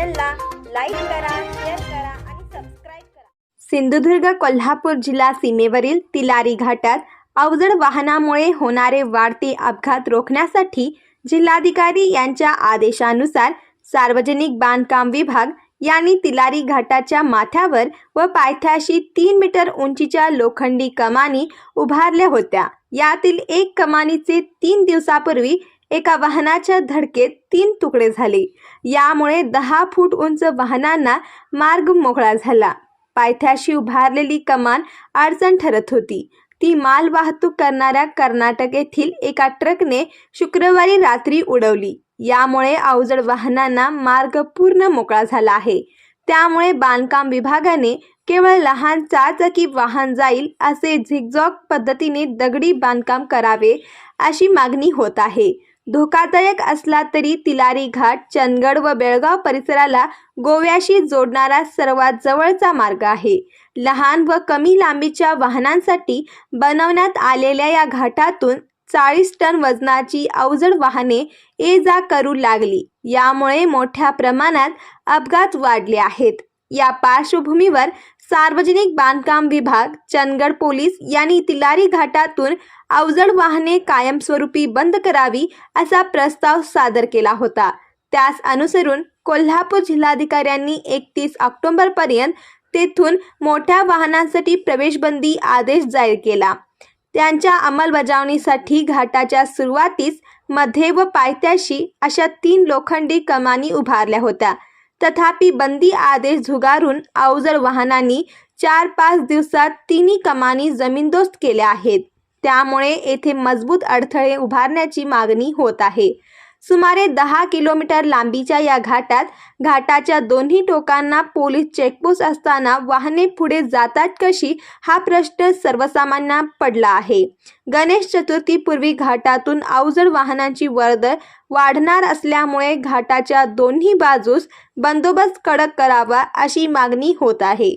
चॅनलला लाईक करा शेअर करा आणि सबस्क्राईब करा. सिंधुदुर्ग कोल्हापूर जिल्हा सीमेवरील तिलारी घाटात अवजड वाहनामुळे होणारे वाढते अपघात रोखण्यासाठी जिल्हाधिकारी यांच्या आदेशानुसार सार्वजनिक बांधकाम विभाग यांनी तिलारी घाटाच्या माथ्यावर व पायथ्याशी तीन मीटर उंचीच्या लोखंडी कमानी उभारल्या होत्या. यातील एक कमानीचे तीन दिवसापूर्वी एका वाहनाच्या धडकेत तीन तुकडे झाले. यामुळे दहा फूट उंच वाहनांना मार्ग मोकळा झाला. पायथ्याशी उभारलेली कमान अडचण ठरत होती. ती माल वाहतूक करणाऱ्या कर्नाटक येथील एका ट्रकने शुक्रवारी रात्री उडवली. यामुळे अवजड वाहनांना मार्ग पूर्ण मोकळा झाला आहे. त्यामुळे बांधकाम विभागाने केवळ लहान चारचाकी वाहन जाईल असे झिगझॉग पद्धतीने दगडी बांधकाम करावे अशी मागणी होत आहे. धोकादायक असला तरी तिलारी घाट चंदगड व बेळगाव परिसराला गोव्याशी जोडणारा सर्वात जवळचा मार्ग आहे. लहान व कमी लांबीच्या वाहनांसाठी बनवण्यात आलेल्या या घाटातून चाळीस टन वजनाची अवजड वाहने ये जा करू लागली. यामुळे मोठ्या प्रमाणात अपघात वाढले आहेत. या पार्श्वभूमीवर सार्वजनिक बांधकाम विभाग चंदगड पोलीस यांनी तिलारी घाटातून अवजड वाहने कायमस्वरूपी बंद करावी असा प्रस्ताव सादर केला होता. त्यास अनुसरून कोल्हापूर जिल्हाधिकाऱ्यांनी एकतीस ऑक्टोबरपर्यंत तेथून मोठ्या वाहनांसाठी प्रवेशबंदी आदेश जाहीर केला. त्यांच्या अंमलबजावणीसाठी घाटाच्या सुरुवातीसमध्ये व पायथ्याशी अशा तीन लोखंडी कमानी उभारल्या होत्या. तथापि बंदी आदेश झुगारून अवजड वाहनांनी चार पाच दिवसात तिन्ही कमानी जमीनदोस्त केल्या आहेत. त्यामुळे येथे मजबूत अडथळे उभारण्याची मागणी होत आहे. सुमारे दहा किलोमीटर लांबीच्या या घाटात घाटाच्या दोन्ही टोकांना पोलीस चेकपोस्ट असताना वाहने पुढे जातात कशी हा प्रश्न सर्वसामान्यांना पडला आहे. गणेश चतुर्थीपूर्वी घाटातून अवजड वाहनांची वर्दळ वाढणार असल्यामुळे घाटाच्या दोन्ही बाजूस बंदोबस्त कडक करावा अशी मागणी होत आहे.